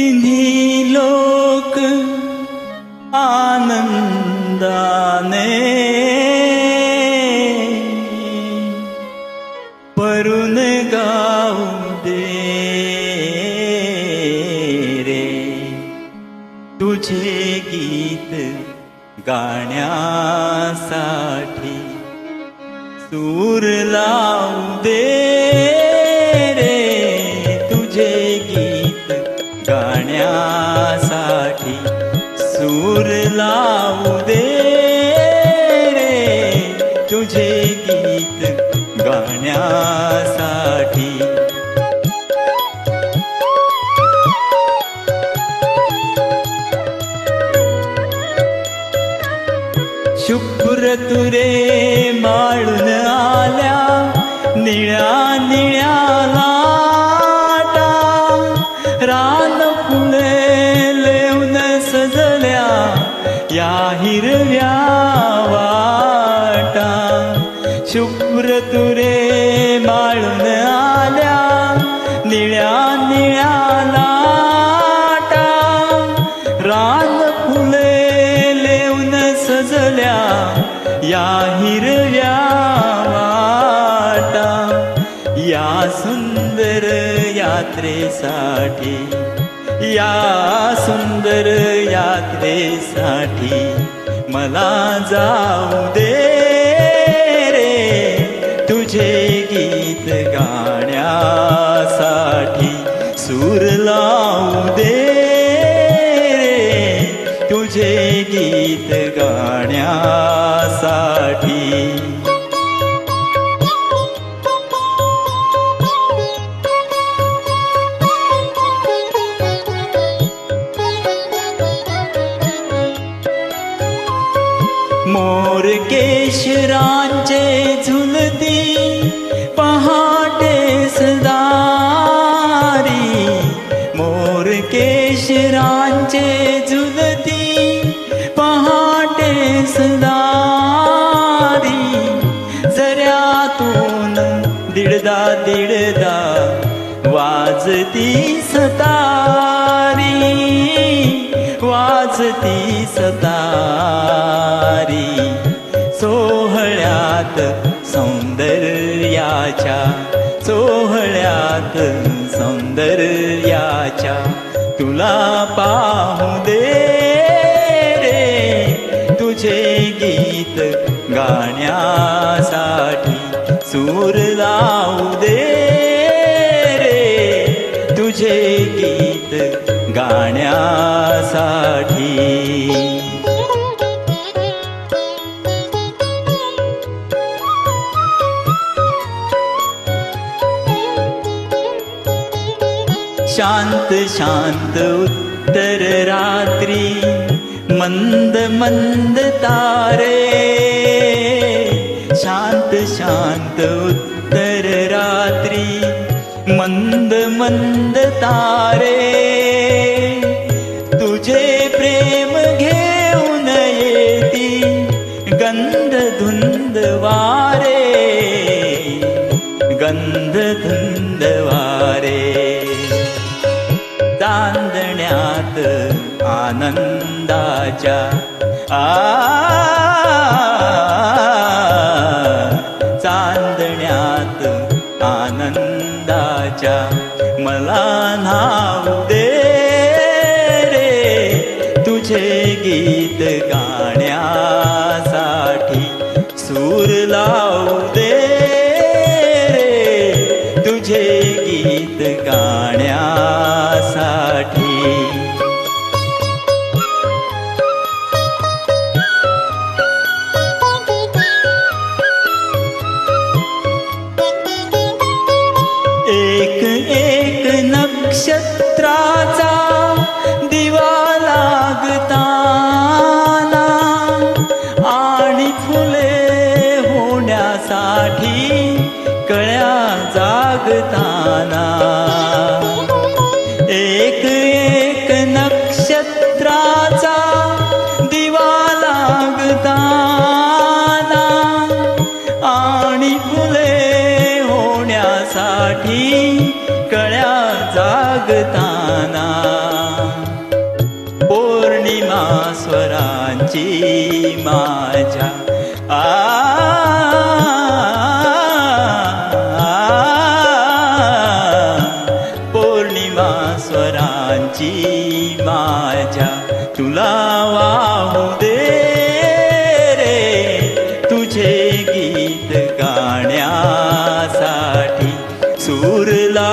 इन्हीं लोक आनन्दाने परुन गाऊ दे रे तुझे गीत गाण्यासाठी सूर लावू दे सूर लावू दे रे। तुझे गीत गाण्यासाठी। शुभ्र तुरे माळून आल्या निळ्या निळ्याला शुभ्र तुरे माळून आल्या निळ्या निळ्या लाटा. रान फुले लेऊन सजल्या या हिरव्या वाटा. या सुंदर यात्रेसाठी या सुंदर यात्रेसाठी मला जाऊ दे. सूर लावू दे। रे तुझे गीत गाण्यासाठी। मोर केशरांचे झू दिडदा वाजती सतारी वाजती सतारी. सोहळ्यात सौंदर्याच्या सोहळ्यात सौंदर्याच्या तुला पाहू दे रे तुझे गीत गाण्यासाठी सूर तुझे गीत गा शरत्रि मन्द मन्द तारे. शान्त शान्त उत्तर मंद मंद तारे तुझे प्रेम घेऊन येती गंध धुंद वारे गंध धुंद वारे. चांदण्यात आनंदाच्या आ मला नाव दे रे तुझे गीत गाण्यासाठी सूर लावू दे रे तुझे गीत गाण्यासाठी नक्षत्राचा दिवा लागताना आणि फुले होण्यासाठी कळ्या जागताना. करताना. पौर्णिमा स्वरांची माझ्या आ पौर्णिमा स्वरांची माझ्या. तुला वाहू दे रे तुझे गीत गाण्यासाठी. सूरला